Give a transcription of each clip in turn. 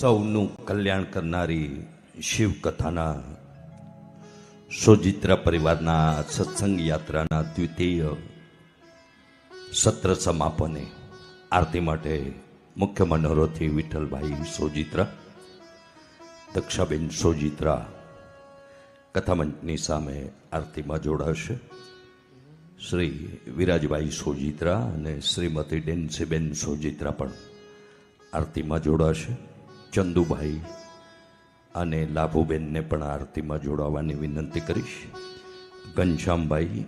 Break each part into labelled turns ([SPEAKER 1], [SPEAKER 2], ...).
[SPEAKER 1] સૌનું કલ્યાણ કરનારી શિવકથાના સોજિત્રા પરિવારના સત્સંગ યાત્રાના દ્વિતીય સત્ર સમાપને આરતી માટે મુખ્ય મનોરથી વિઠ્ઠલભાઈ સોજિત્રા, દક્ષાબેન સોજિત્રા કથામંચની સામે આરતીમાં જોડાશે. શ્રી વિરાજભાઈ સોજિત્રા અને શ્રીમતી ડેન્સીબેન સોજિત્રા પણ આરતીમાં જોડાશે. ચંદુભાઈ અને લાભુબેનને પણ આરતીમાં જોડાવાની વિનંતી કરીશ. ઘનશ્યામભાઈ,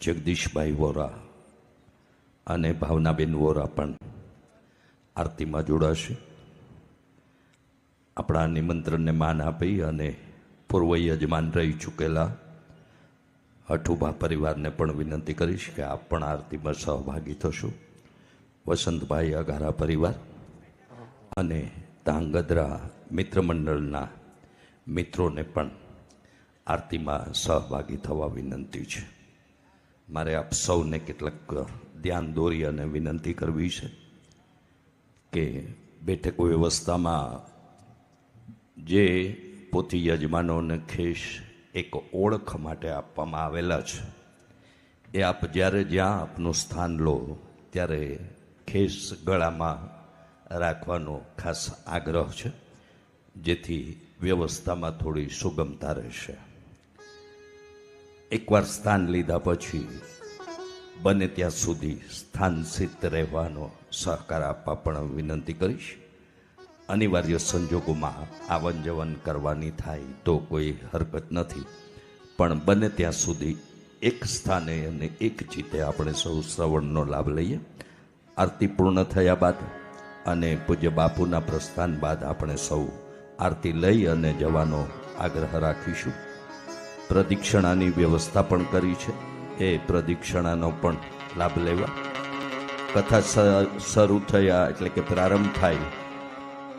[SPEAKER 1] જગદીશભાઈ વોરા અને ભાવનાબેન વોરા પણ આરતીમાં જોડાશે. આપણા નિમંત્રણને માન આપી અને પૂર્વ યજમાન રહી ચૂકેલા હઠુભા પરિવારને પણ વિનંતી કરીશ કે આપ પણ આરતીમાં સહભાગી થશો. વસંતભાઈ અઘારા પરિવાર. અને ધાંગધ્રા મિત્ર મંડળના મિત્રોને પણ આરતીમાં સહભાગી થવા વિનંતી છે. મારે આપ સૌને કેટલાક ધ્યાન દોરી અને વિનંતી કરવી છે કે બેઠક વ્યવસ્થામાં જે પોથી યજમાનોને ખેસ એક ઓળખ માટે આપવામાં આવેલા છે, એ આપ જ્યારે જ્યાં આપનું સ્થાન લો, ત્યારે ખેસ ગળામાં રાખવાનો ખાસ આગ્રહ છે, જેથી વ્યવસ્થામાં થોડી સુગમતા રહેશે. એકવાર સ્થાન લીધા પછી બને ત્યાં સુધી સ્થાનસિત રહેવાનો સહકાર આપવા પણ વિનંતી કરીશ. અનિવાર્ય સંજોગોમાં આવન જવન કરવાની થાય તો કોઈ હરકત નથી, પણ બને ત્યાં સુધી એક સ્થાને અને એક ચીતે આપણે સૌ શ્રવણનો લાભ લઈએ. આરતી પૂર્ણ થયા બાદ અને પૂજ્ય બાપુના પ્રસ્થાન બાદ આપણે સૌ આરતી લઈ અને જવાનો આગ્રહ રાખીશું. પ્રદિક્ષણાની વ્યવસ્થા પણ કરી છે. એ પ્રદિક્ષણાનો પણ લાભ લેવા. કથા શરૂ થયા એટલે કે પ્રારંભ થાય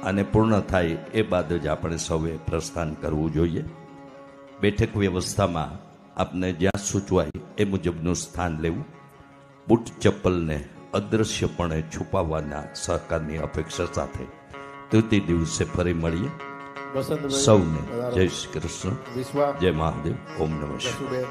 [SPEAKER 1] અને પૂર્ણ થાય એ બાદ જ આપણે સૌએ પ્રસ્થાન કરવું જોઈએ. બેઠક વ્યવસ્થામાં આપને જ્યાં સૂચવાય એ મુજબનું સ્થાન લેવું. બૂટ ચપ્પલને અદૃશ્યપણે છુપાવવાના સહકારની અપેક્ષા સાથે તૃતીય દિવસે ફરી મળીએ. સૌને જય શ્રી કૃષ્ણ. જય મહાદેવ. ઓમ નમઃ શિવાય.